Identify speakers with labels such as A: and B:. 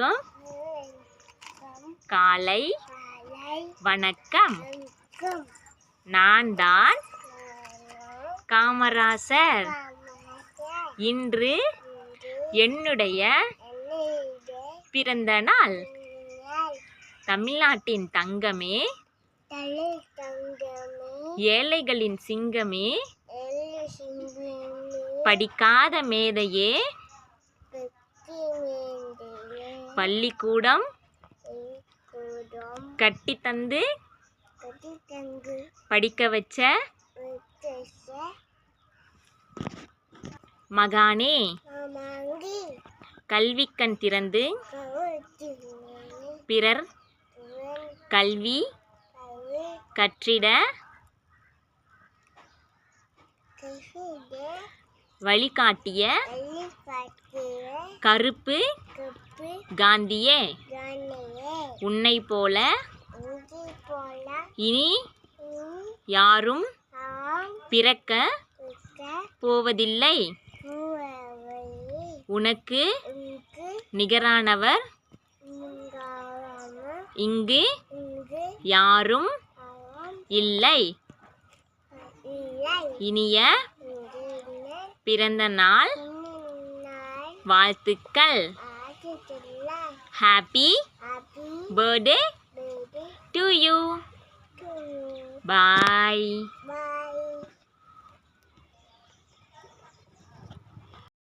A: அனைவருக்கும் காலை வணக்கம். நான் தான் காமராசர். இன்று என்னுடைய பிறந்த நாள். தமிழ்நாட்டின் தங்கமே. ஏழைகளின் சிங்கமே. படிக்காத மேதையே. பள்ளிக்கூடம் கட்டித்தந்து படிக்க வச்ச மகானே. கல்விக்கண் திறந்து பிறர் கல்வி கற்றிட வழிகாட்டிய கருப்பு காந்தியே உன்னை போல இனி யாரும் பிறக்க போவதில்லை. உனக்கு நிகரானவர் இங்கு யாரும் இல்லை. இனிய பிறந்த நாள் வாழ்த்துக்கள். Happy birthday to you. Bye. Bye.